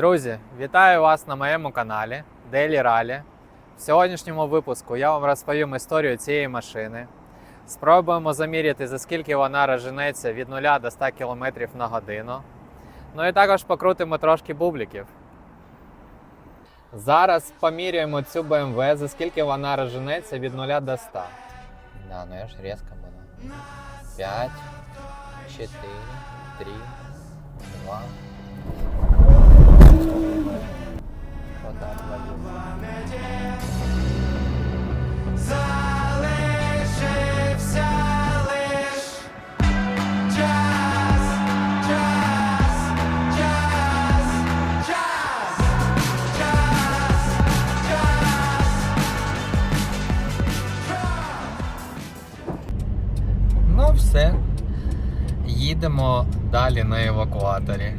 Друзі, вітаю вас на моєму каналі Daily Rally. В сьогоднішньому випуску я вам розповім історію цієї машини. Спробуємо заміряти, за скільки вона розженеться від 0 до 100 км на годину. Ну і також покрутимо трошки бубліків. Зараз поміряємо цю BMW, за скільки вона розженеться від 0 до 100. Да, ну я ж різко буду. 5, 4, 3, 2, Їдемо далі на евакуаторі.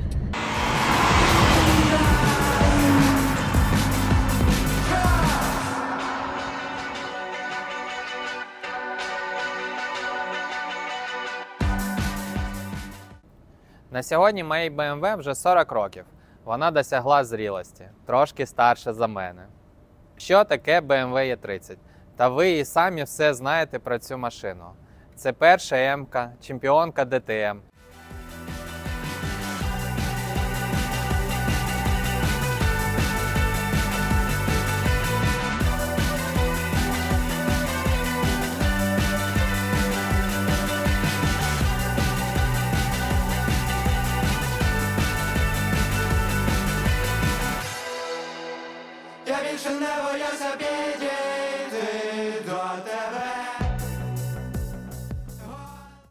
На сьогодні моїй BMW вже 40 років. Вона досягла зрілості, трошки старша за мене. Що таке BMW E30? Та ви і самі все знаєте про цю машину. Це перша М-ка, чемпіонка ДТМ. Не боявся підійти до тебе.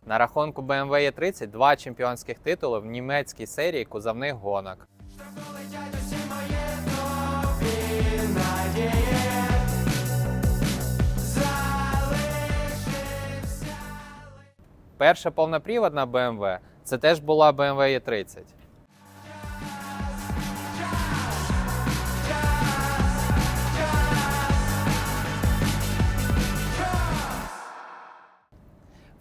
На рахунку BMW E30 два чемпіонських титули в німецькій серії кузовних гонок. Перша повноприводна BMW це теж була BMW E30.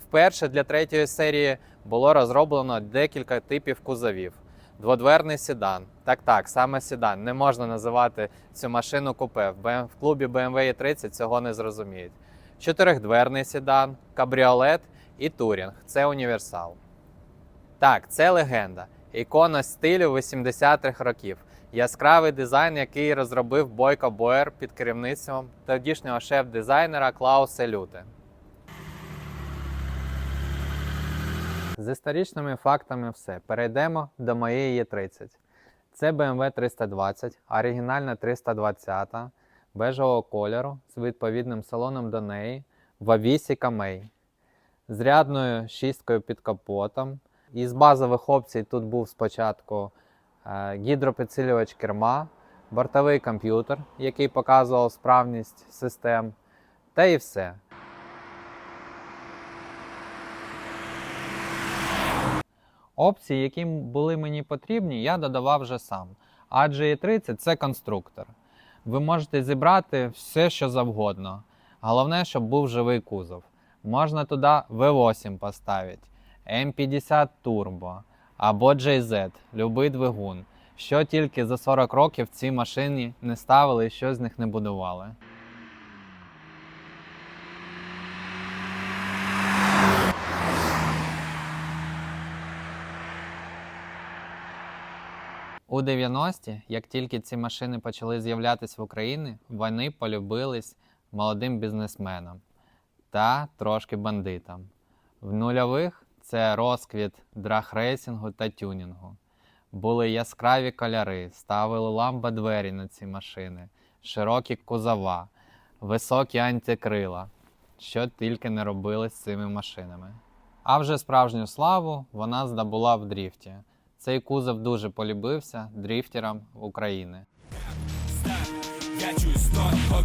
Вперше для третьої серії було розроблено декілька типів кузовів. Дводверний седан. Так, так, саме седан. Не можна називати цю машину купе. В клубі BMW E30 цього не зрозуміють. Чотирьохдверний седан, кабріолет і турінг. Це універсал. Так, це легенда. Ікона стилю 80-х років. Яскравий дизайн, який розробив Бойко Боєр під керівництвом тодішнього шеф-дизайнера Клауса Люте. З історичними фактами все. Перейдемо до моєї Е30. Це BMW 320, оригінальна 320, бежевого кольору з відповідним салоном до неї, в авісі камей, з рядною шісткою під капотом. Із базових опцій тут був спочатку е, гідропідсилювач керма, бортовий комп'ютер, який показував справність систем, та і все. Опції, які були мені потрібні, я додавав вже сам. Адже E30 це конструктор. Ви можете зібрати все, що завгодно. Головне, щоб був живий кузов. Можна туди V8 поставити, M50 Turbo або JZ, любий двигун. Що тільки за 40 років ці машини не ставили і що з них не будували. У 90-ті, як тільки ці машини почали з'являтися в Україні, вони полюбились молодим бізнесменам та трошки бандитам. В нульових це розквіт драгрейсингу та тюнінгу. Були яскраві кольори, ставили ламба двері на ці машини, широкі кузова, високі антикрила, що тільки не робили з цими машинами. А вже справжню славу вона здобула в дріфті. Цей кузов дуже полюбився дріфтерам України. Я чую стон, в.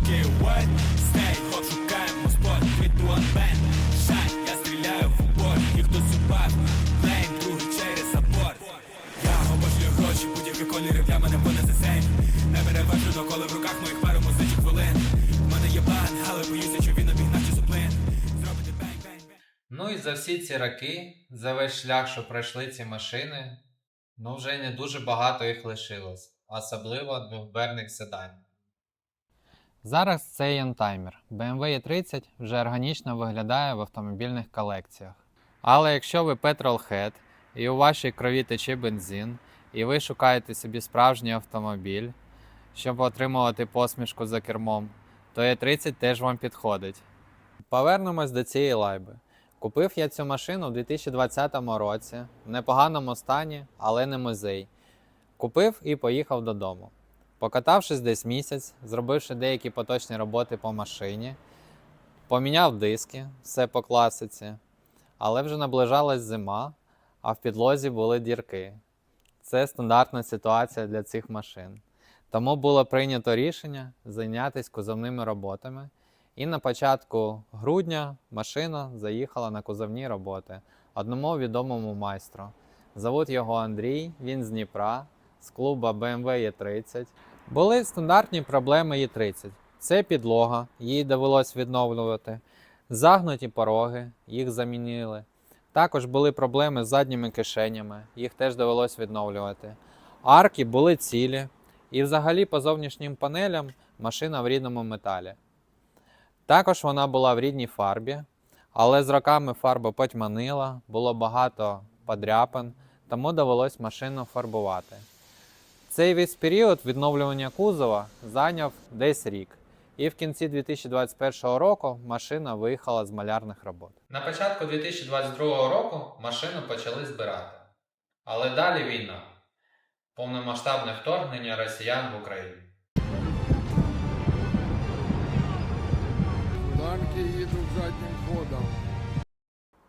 Я мене понесе сейм. Не переважено, коли в руках моїх пару музичних хвилин. Мене є план, але боюся, що він обігнав чи зуплин. Зробити бень-бень-бень. Ну і за всі ці роки, за весь шлях, що пройшли ці машини, ну вже не дуже багато їх лишилось. особливо двохдверних седанів. Зараз це Янтаймер. BMW E30 вже органічно виглядає в автомобільних колекціях. Але якщо ви петролхед і у вашій крові тече бензин, і ви шукаєте собі справжній автомобіль, щоб отримувати посмішку за кермом, то E30 теж вам підходить. Повернемось до цієї лайби. Купив я цю машину у 2020 році в непоганому стані, але не музей. Купив і поїхав додому. Покатавшись десь місяць, зробивши деякі поточні роботи по машині, поміняв диски, все по класиці, але вже наближалась зима, а в підлозі були дірки. Це стандартна ситуація для цих машин. Тому було прийнято рішення зайнятися кузовними роботами. І на початку грудня машина заїхала на кузовні роботи одному відомому майстру. Зовут його Андрій, він з Дніпра, з клуба BMW E30. Були стандартні проблеми E30. Це підлога, її довелось відновлювати, загнуті пороги, їх замінили. Також були проблеми з задніми кишенями, їх теж довелось відновлювати. Арки були цілі, і взагалі по зовнішнім панелям машина в рідному металі. Також вона була в рідній фарбі, але з роками фарба потьманила, було багато подряпин, тому довелось машину фарбувати. Цей весь період відновлювання кузова зайняв десь рік. І в кінці 2021 року машина виїхала з малярних робот. На початку 2022 року машину почали збирати. Але далі війна. Повномасштабне вторгнення росіян в Україну. Танки їдуть заднім ходом.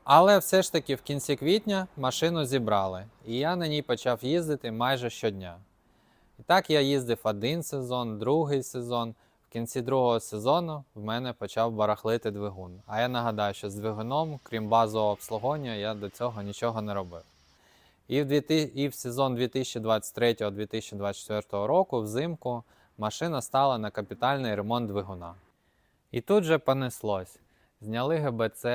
Але все ж таки в кінці квітня машину зібрали, і я на ній почав їздити майже щодня. І так я їздив один сезон, другий сезон. В кінці другого сезону в мене почав барахлити двигун. А я нагадаю, що з двигуном, крім базового обслуговування, я до цього нічого не робив. І в, 2000 і в сезон 2023-2024 року, взимку, машина стала на капітальний ремонт двигуна. І тут же понеслось. Зняли ГБЦ,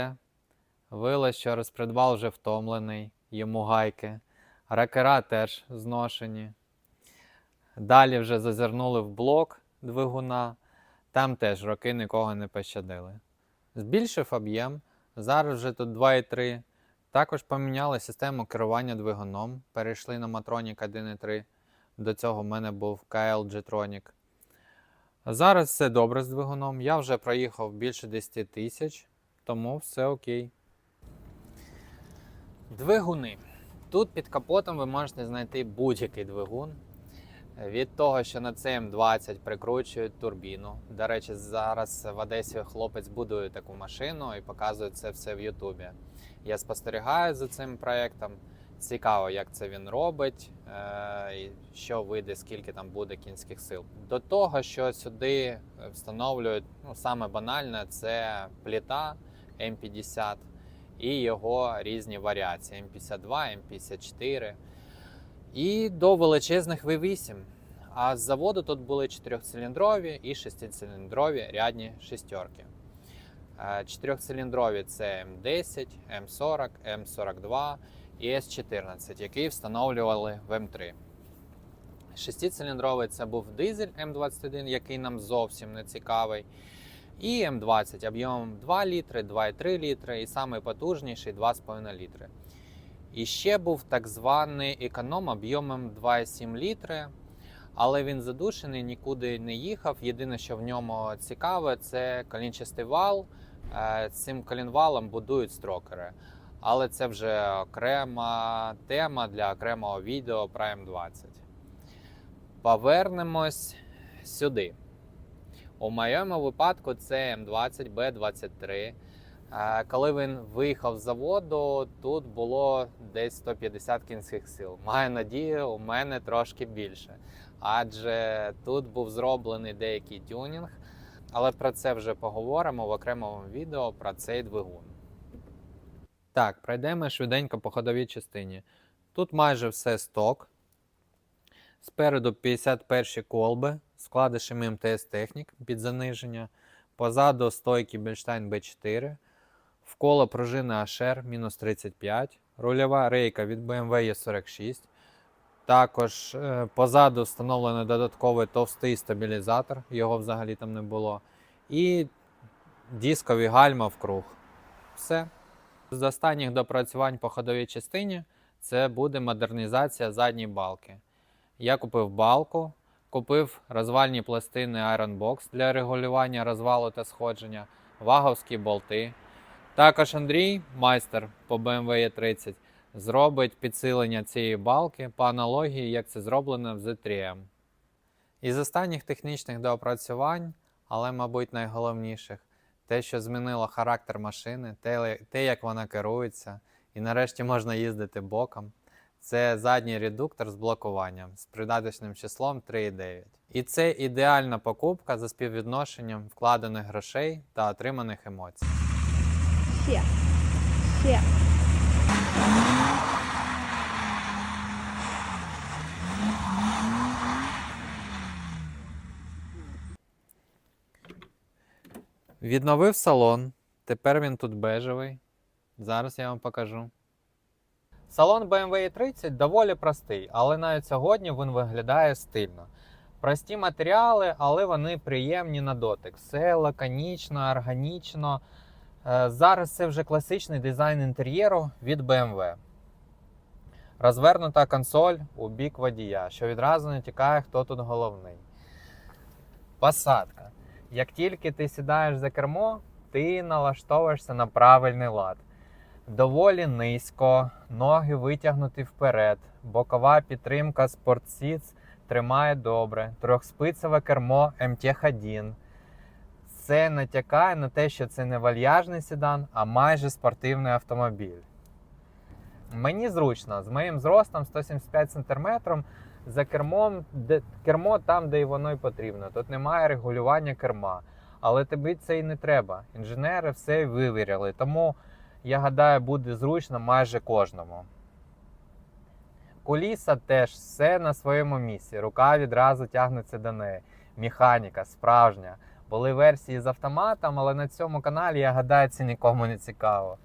Вилось, що розпредвал вже втомлений, йому гайки, ракера теж зношені. Далі вже зазирнули в блок двигуна, там теж роки нікого не пощадили. Збільшив об'єм, зараз вже тут 2,3. Також поміняли систему керування двигуном, перейшли на Matronic 1.3. До цього в мене був KL G-Tronic. Зараз все добре з двигуном. Я вже проїхав більше 10 тисяч, тому все окей. Двигуни. Тут під капотом ви можете знайти будь-який двигун. Від того, що на CM20 прикручують турбіну. До речі, зараз в Одесі хлопець будує таку машину і показує це все в Ютубі. Я спостерігаю за цим проєктом. Цікаво, як це він робить, е, що вийде, скільки там буде кінських сил. До того, що сюди встановлюють, ну саме банальне, це пліта М50 і його різні варіації М52, М54 і до величезних V8. А з заводу тут були 4-циліндрові і 6-циліндрові рядні шестерки. Е, Чотирьохциліндрові це М10, М40, М42 і С14, які встановлювали в М3. Шестициліндровий це був дизель М21, який нам зовсім не цікавий. І М20 об'ємом 2 літри, 2,3 літри, і самий потужніший 2,5 літри. І ще був так званий економ об'ємом 2,7 літри, але він задушений, нікуди не їхав. Єдине, що в ньому цікаве, це колінчастий вал. Е, Цим колінвалом будують строкери. Але це вже окрема тема для окремого відео про М20. Повернемось сюди. У моєму випадку це М20Б23. Е, Коли він виїхав з заводу, тут було десь 150 кінських сил. Маю надію, у мене трошки більше. Адже тут був зроблений деякий тюнінг, але про це вже поговоримо в окремому відео про цей двигун. Так, пройдемо швиденько по ходовій частині. Тут майже все сток. Спереду 51 колби з МТС Технік під заниження. Позаду стойки Бельштайн B4. Вколо пружина Ашер мінус 35. Рульова рейка від BMW E46. Також е, позаду встановлений додатковий товстий стабілізатор, його взагалі там не було. І дискові гальма в круг. Все. З останніх допрацювань по ходовій частині це буде модернізація задньої балки. Я купив балку, купив розвальні пластини Iron Box для регулювання розвалу та сходження, ваговські болти. Також Андрій, майстер по BMW E30, зробить підсилення цієї балки по аналогії, як це зроблено в Z3M. Із останніх технічних доопрацювань, але, мабуть, найголовніших, те, що змінило характер машини, те, те, як вона керується, і нарешті можна їздити боком. Це задній редуктор з блокуванням з придаточним числом 3,9. І це ідеальна покупка за співвідношенням вкладених грошей та отриманих емоцій. Ще. Ще. Відновив салон. Тепер він тут бежевий. Зараз я вам покажу. Салон BMW i30 доволі простий, але навіть сьогодні він виглядає стильно. Прості матеріали, але вони приємні на дотик. Все лаконічно, органічно. Е, Зараз це вже класичний дизайн інтер'єру від BMW. Розвернута консоль у бік водія, що відразу не тікає, хто тут головний. Посадка. Як тільки ти сідаєш за кермо, ти налаштовуєшся на правильний лад. Доволі низько, ноги витягнуті вперед, бокова підтримка Seats тримає добре, трьохспицеве кермо MTH1. Це натякає на те, що це не вальяжний седан, а майже спортивний автомобіль. Мені зручно, з моїм зростом 175 см, за кермом, де, кермо там, де і воно й потрібно. Тут немає регулювання керма. Але тобі це і не треба. Інженери все вивіряли. Тому я гадаю, буде зручно майже кожному. Куліса теж все на своєму місці. Рука відразу тягнеться до неї. Механіка справжня. Були версії з автоматом, але на цьому каналі, я гадаю, це нікому не цікаво.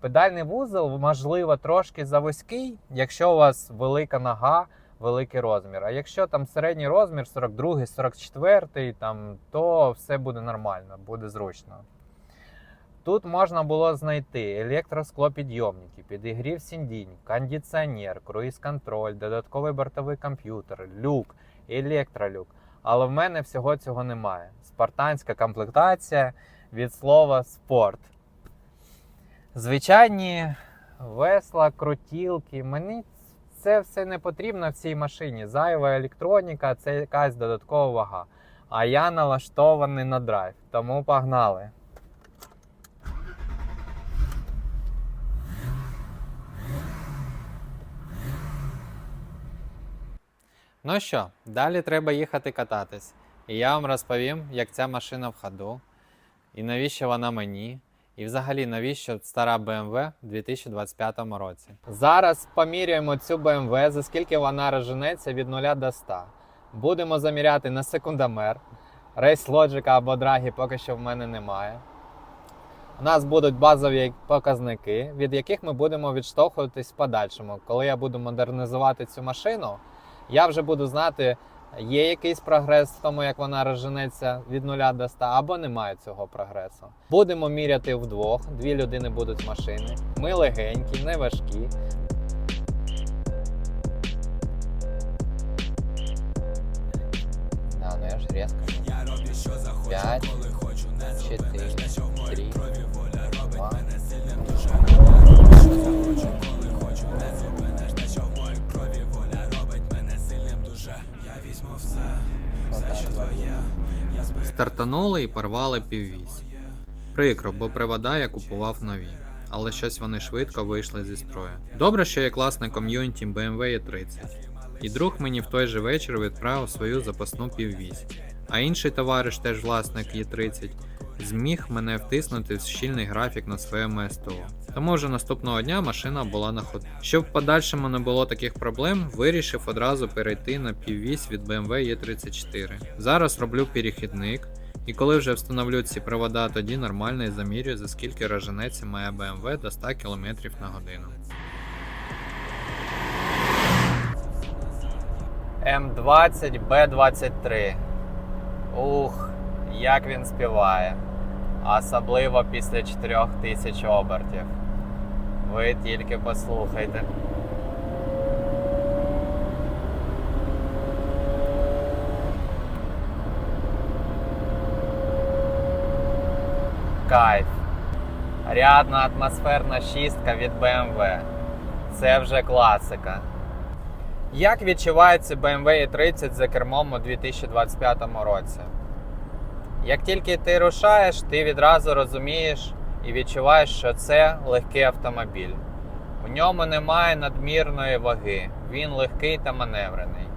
Педальний вузол, можливо, трошки завузький, якщо у вас велика нога, великий розмір. А якщо там середній розмір 42, 44, там, то все буде нормально, буде зручно. Тут можна було знайти електросклопідйомники, підігрів сидінь, кондиціонер, круїз-контроль, додатковий бортовий комп'ютер, люк, електролюк. Але в мене всього цього немає. Спартанська комплектація від слова спорт. Звичайні весла, крутілки. Мені це все не потрібно в цій машині. Зайва електроніка це якась додаткова вага. А я налаштований на драйв. Тому погнали. Ну що, далі треба їхати кататись. І я вам розповім, як ця машина в ходу, і навіщо вона мені, і взагалі навіщо стара BMW в 2025 році. Зараз поміряємо цю BMW, за скільки вона розженеться від 0 до 100. Будемо заміряти на секундомер. Race Logic або Драгі поки що в мене немає. У нас будуть базові показники, від яких ми будемо відштовхуватись в подальшому. Коли я буду модернізувати цю машину, я вже буду знати, Є якийсь прогрес в тому, як вона розженеться від нуля до ста, або немає цього прогресу. Будемо міряти вдвох, дві людини будуть машини. Ми легенькі, не важкі. Да, ну я ж різко. 5, 4, 3, 2, Стартанули і порвали піввісь. Прикро, бо привода я купував нові, але щось вони швидко вийшли зі строю. Добре, що є класне ком'юніті BMW E30. І друг мені в той же вечір відправив свою запасну піввісь. А інший товариш, теж власник E30, зміг мене втиснути в щільний графік на своєму СТО. Тому вже наступного дня машина була на ходу. Щоб в подальшому не було таких проблем, вирішив одразу перейти на піввісь від BMW E34. Зараз роблю перехідник, і коли вже встановлю ці провода, тоді нормально і замірюю, за скільки розженеться моя BMW до 100 км на годину. М20 Б23. Ух, як він співає. Особливо після 4000 обертів. Ви тільки послухайте. Кайф. Рядна атмосферна шістка від BMW. Це вже класика. Як відчувається BMW i30 за кермом у 2025 році? Як тільки ти рушаєш, ти відразу розумієш і відчуваєш, що це легкий автомобіль. У ньому немає надмірної ваги, він легкий та маневрений.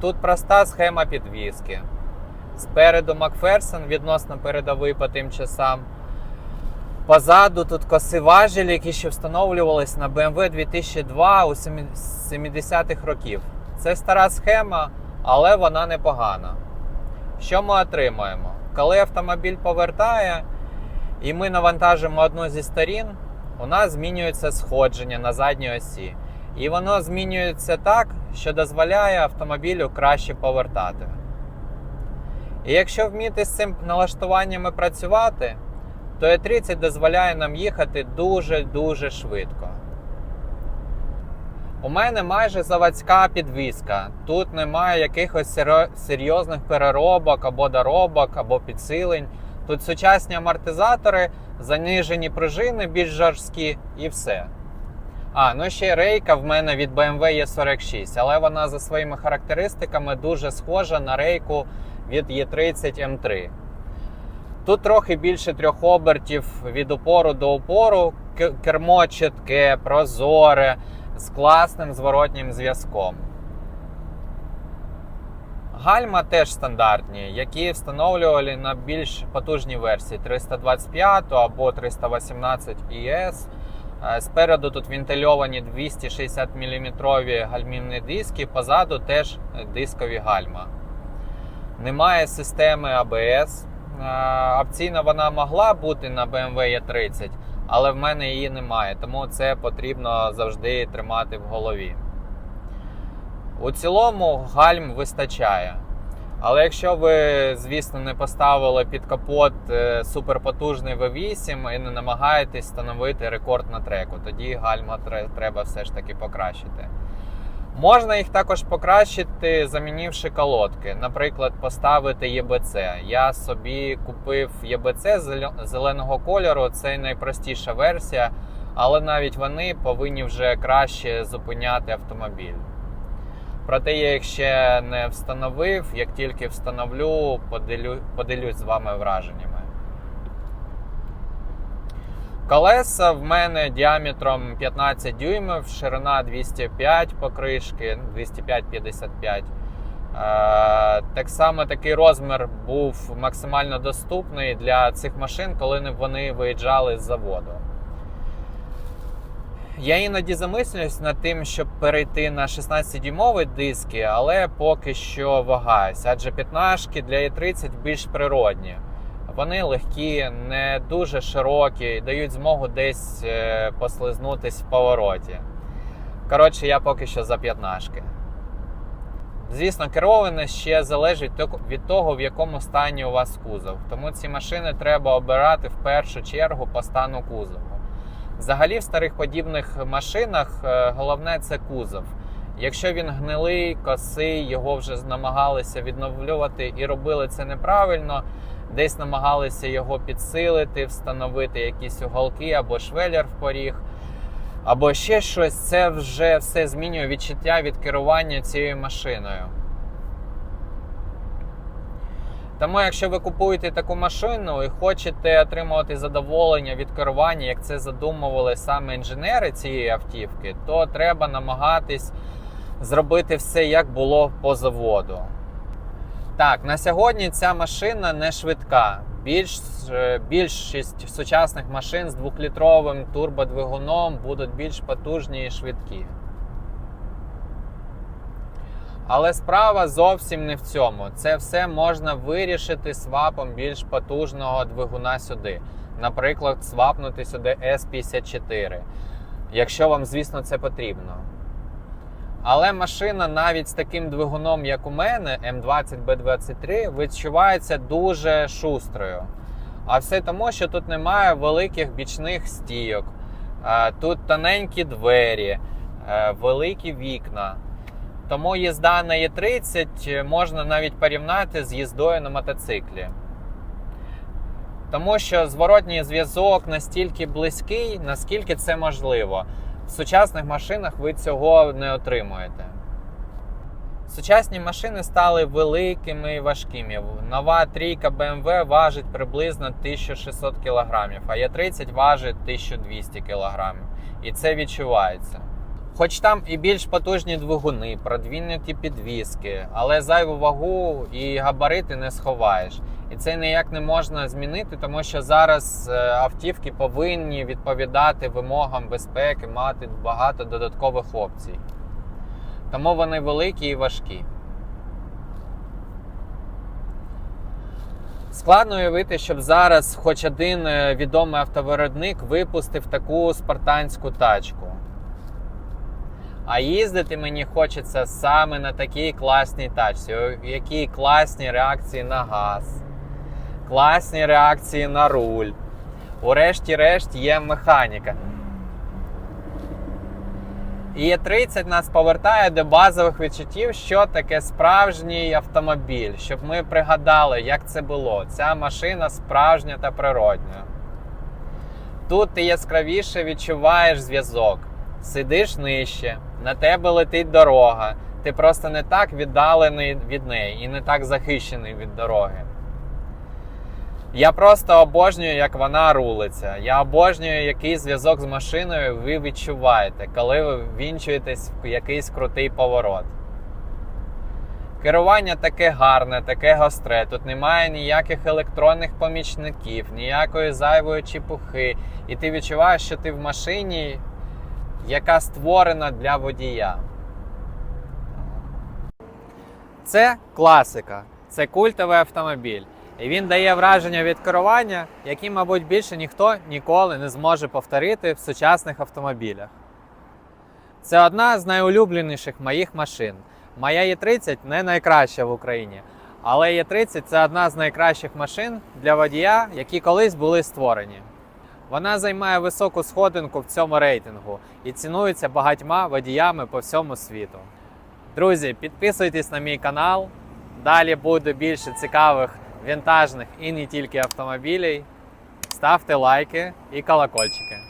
Тут проста схема підвіски. Спереду Макферсон відносно передовий по тим часам. Позаду тут коси важелі, які ще встановлювались на BMW 2002 у 70-х років. Це стара схема, але вона непогана. Що ми отримуємо? Коли автомобіль повертає і ми навантажимо одну зі сторін, у нас змінюється сходження на задній осі. І воно змінюється так, що дозволяє автомобілю краще повертати. І якщо вміти з цим налаштуваннями працювати, то E30 дозволяє нам їхати дуже-дуже швидко. У мене майже заводська підвізка. Тут немає якихось серйозних переробок або доробок, або підсилень. Тут сучасні амортизатори, занижені пружини більш жорсткі і все. А, ну ще рейка в мене від BMW E46, але вона за своїми характеристиками дуже схожа на рейку від E30 M3. Тут трохи більше трьох обертів від опору до опору, кермо чітке, прозоре, з класним зворотнім зв'язком. Гальма теж стандартні, які встановлювали на більш потужній версії 325 або 318 ES. Е, Спереду тут вентильовані 260 мм гальмівні диски, позаду теж дискові гальма. Немає системи ABS. Е, Опційно вона могла бути на BMW E30, але в мене її немає, тому це потрібно завжди тримати в голові. У цілому гальм вистачає. Але якщо ви, звісно, не поставили під капот е, суперпотужний V8 і не намагаєтесь встановити рекорд на треку, тоді гальма треба все ж таки покращити. Можна їх також покращити, замінивши колодки. Наприклад, поставити ЄБЦ. Я собі купив ЄБЦ зеленого кольору, це найпростіша версія, але навіть вони повинні вже краще зупиняти автомобіль. Проте я їх ще не встановив. Як тільки встановлю, поділю, поділюсь з вами враженнями. Колеса в мене діаметром 15 дюймів, ширина 205 покришки, 205-55. Е, Так само такий розмір був максимально доступний для цих машин, коли вони виїжджали з заводу. Я іноді замислююсь над тим, щоб перейти на 16-дюймові диски, але поки що вагаюсь, адже 15 для E30 більш природні. Вони легкі, не дуже широкі, дають змогу десь е, послизнутись в повороті. Коротше, я поки що за 15. Звісно, кероване ще залежить від того, в якому стані у вас кузов. Тому ці машини треба обирати в першу чергу по стану кузову. Взагалі, в старих подібних машинах е, головне це кузов. Якщо він гнилий, косий, його вже намагалися відновлювати і робили це неправильно, десь намагалися його підсилити, встановити якісь уголки або швелер в поріг, або ще щось, це вже все змінює відчуття від керування цією машиною. Тому, якщо ви купуєте таку машину і хочете отримувати задоволення від керування, як це задумували саме інженери цієї автівки, то треба намагатись зробити все як було по заводу. Так, на сьогодні ця машина не швидка. Більш, е, більшість сучасних машин з двохлітровим турбодвигуном будуть більш потужні і швидкі. Але справа зовсім не в цьому. Це все можна вирішити свапом більш потужного двигуна сюди. Наприклад, свапнути сюди S54, якщо вам, звісно, це потрібно. Але машина навіть з таким двигуном, як у мене, М20B23, відчувається дуже шустрою. А все тому, що тут немає великих бічних стійок, тут тоненькі двері, е, великі вікна. Тому їзда на Е30 можна навіть порівняти з їздою на мотоциклі. Тому що зворотній зв'язок настільки близький, наскільки це можливо. В сучасних машинах ви цього не отримуєте. Сучасні машини стали великими і важкими. Нова трійка BMW важить приблизно 1600 кг, а Е30 важить 1200 кг. І це відчувається. Хоч там і більш потужні двигуни, продвинуті підвіски, але зайву вагу і габарити не сховаєш. І це ніяк не можна змінити, тому що зараз е, автівки повинні відповідати вимогам безпеки, мати багато додаткових опцій. Тому вони великі і важкі. Складно уявити, щоб зараз хоч один е, відомий автовиробник випустив таку спартанську тачку. А їздити мені хочеться саме на такій класній тачці, у якій класні реакції на газ, класні реакції на руль. Урешті-решт є механіка. І Е30 нас повертає до базових відчуттів, що таке справжній автомобіль, щоб ми пригадали, як це було. Ця машина справжня та природня. Тут ти яскравіше відчуваєш зв'язок, сидиш нижче, на тебе летить дорога. Ти просто не так віддалений від неї і не так захищений від дороги. Я просто обожнюю, як вона рулиться. Я обожнюю, який зв'язок з машиною ви відчуваєте, коли ви вінчуєтесь в якийсь крутий поворот. Керування таке гарне, таке гостре. Тут немає ніяких електронних помічників, ніякої зайвої чепухи. І ти відчуваєш, що ти в машині, яка створена для водія. Це класика, це культовий автомобіль. І він дає враження від керування, які, мабуть, більше ніхто ніколи не зможе повторити в сучасних автомобілях. Це одна з найулюбленіших моїх машин. Моя Е30 не найкраща в Україні, але Е30 це одна з найкращих машин для водія, які колись були створені. Вона займає високу сходинку в цьому рейтингу і цінується багатьма водіями по всьому світу. Друзі, підписуйтесь на мій канал. Далі буде більше цікавих вінтажних і не тільки автомобілів. Ставте лайки і колокольчики.